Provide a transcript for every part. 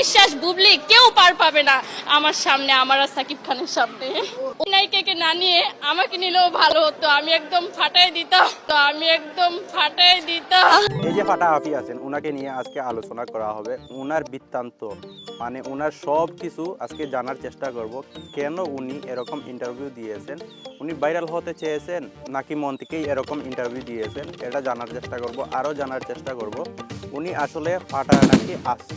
বিশ্বাস বুবলি কেউ পার পাবে না। আমার সামনে আমার আর সাকিব খানের সামনে। নায়িকাকে না নিয়ে আমাকে নিলেও ভালো হতো। আমি একদম ফাটাই দিতাম। তো আমি একদম ফাটাই দিতাম। এই যে ফাটা হাফি আছেন ওনাকে নিয়ে আজকে আলোচনা করা হবে। ওনার বৃত্তান্ত মানে ওনার সব কিছু আজকে জানার চেষ্টা করব কেন উনি এরকম ইন্টারভিউ দিয়েছেন? উনি ভাইরাল হতে চেয়েছেন নাকি মন থেকেই এরকম ইন্টারভিউ দিয়েছেন? এটা জানার চেষ্টা করব আরও জানার চেষ্টা করব। উনি আসলে ফাটা নাকি আসত?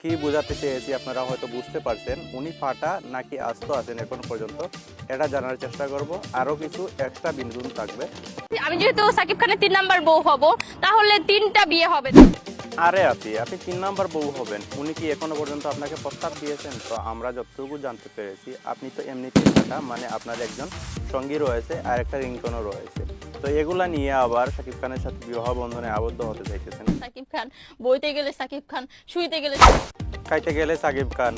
কি বোঝাতে চেয়েছি আপনারা হয়তো বুঝতে পারছেন উনি ফাটা নাকি আস্ত আছেন এখন পর্যন্ত এটা জানার চেষ্টা করব। আরও কিছু এক্সট্রা বিনোদন থাকবে। আমি যেহেতু সাকিব খানের তিন নাম্বার বউ হব তাহলে তিনটা বিয়ে হবে। আরে আপনি আপনি তিন নাম্বার বউ হবেন উনি কি এখনও পর্যন্ত আপনাকে প্রস্তাব দিয়েছেন? তো আমরা যতটুকু জানতে পেরেছি আপনি তো এমনিতেই থাকা মানে আপনার একজন সঙ্গী রয়েছে আর একটা রিংটনও রয়েছে। তো এগুলা নিয়ে আবার শাকিব খানের সাথে বিবাহ বন্ধনে আবদ্ধ হতে চাইতেছেন। সাকিব খান বইতে গেলে সাকিব খান শুইতে গেলে খাইতে গেলে সাকিব খান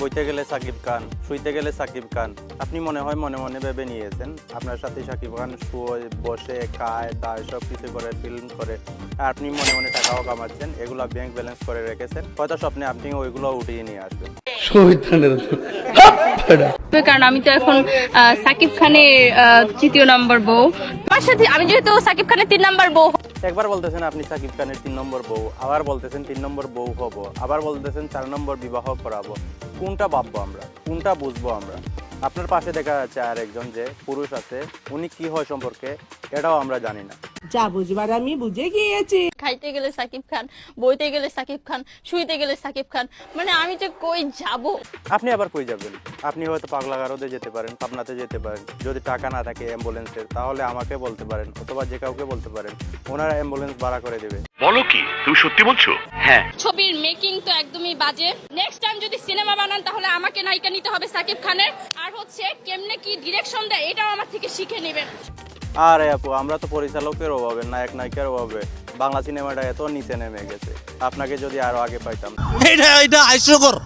বইতে গেলে সাকিব খান শুইতে গেলে সাকিব খান। আপনি মনে হয় মনে মনে ভেবে নিয়েছেন আপনার সাথে সাকিব খান শুয়ে বসে খায় দায় সব কিছু করে ফিল্ম করে আর আপনি মনে মনে টাকাও কামাচ্ছেন এগুলো ব্যাংক ব্যালেন্স করে রেখেছেন। হয়তো স্বপ্নে আপনি ওইগুলো উঠিয়ে নিয়ে আসবেন। কারণ আমি তো এখন সাকিব খানের তৃতীয় নাম্বার বউ। আমার সাথে আমি যেহেতু সাকিব খানের তিন নাম্বার বউ। একবার বলতেছেন আপনি সাকিব খানের তিন নম্বর বউ আবার বলতেছেন তিন নম্বর বউ হব আবার বলতেছেন চার নম্বর বিবাহ করাবো। কোনটা ভাববো আমরা? কোনটা বুঝব আমরা? আপনার পাশে দেখা যাচ্ছে আর একজন যে পুরুষ আছে উনি কি হয় সম্পর্কে এটাও আমরা জানি না। যা বুঝবার আমি বুঝে গিয়েছি। খাইতে গেলে সাকিব খান বইতে গেলে সাকিব খান শুইতে গেলে সাকিব খান মানে আমি যে কই যাব? আপনি আবার কই যাবেন? আপনি হয়তো পাগলাগারোতে যেতে পারেন পাবনাতে যেতে পারেন। যদি টাকা না থাকে অ্যাম্বুলেন্সের তাহলে আমাকে বলতে পারেন অথবা যে কাউকে বলতে পারেন। ওনারা অ্যাম্বুলেন্স ভাড়া করে দেবে। বলো কি তুমি সত্যি বলছো? হ্যাঁ। ছবির মেকিং তো একদমই বাজে। নেক্সট টাইম যদি সিনেমা বানান তাহলে আমাকে নায়িকা নিতে হবে সাকিব খানের। আর হচ্ছে কেমনে কি ডিরেকশন দেয় এটাও আমার থেকে শিখে নেবেন। আরে আপু আমরা তো পরিচালকের অভাবে নায়ক নায়িকার অভাবে বাংলা সিনেমাটা এত নিচে নেমে গেছে। আপনাকে যদি আরও আগে পাইতাম। এটা এটা হাস্যকর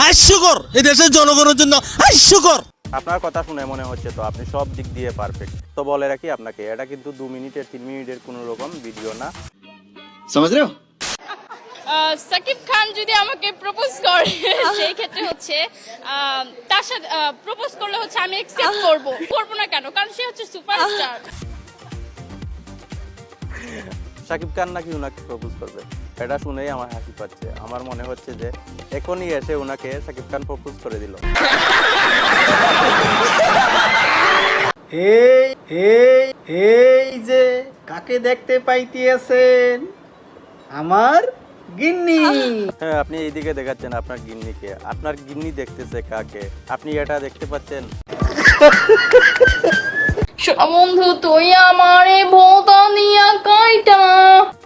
হাস্যকর এই দেশের জনগণের জন্য হাস্যকর। আপনার কথা শুনে মনে হচ্ছে তো আপনি সব দিক দিয়ে পারফেক্ট তো বলে রাখি আপনাকে এটা কিন্তু দু মিনিটের তিন মিনিটের কোনো রকম ভিডিও না। সমাজ রে আহ, সাকিব খান যদি আমাকে প্রপোজ করে সেই ক্ষেত্রে হচ্ছে আহ, তার সাথে প্রপোজ করলে হচ্ছে আমি একসেপ্ট করব। করব না কেন? কারণ সে হচ্ছে সুপারস্টার শাকিব খান নাকি উনাকে প্রপোজ করবে? এটা শুনেই আমার হাসি পাচ্ছে। আমার মনে হচ্ছে যে এখনই এসে উনাকে শাকিব খান প্রপোজ করে দিল। এই এই এই যে কাকে দেখতে পাইতেছেন? আমার গিন্নি। হ্যাঁ আপনি এইদিকে দেখাচ্ছেন আপনার গিন্নিকে। আপনার গিন্নি দেখতেছে কাকে? আপনি এটা দেখতে পাচ্ছেন? বন্ধু তুই আমারে ভোতা দিয়া কাইটা।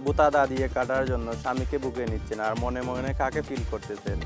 বুতা দা দিয়ে কাটার জন্য স্বামীকে বুকে নিচ্ছেন আর মনে মনে কাকে ফিল করতেছেন?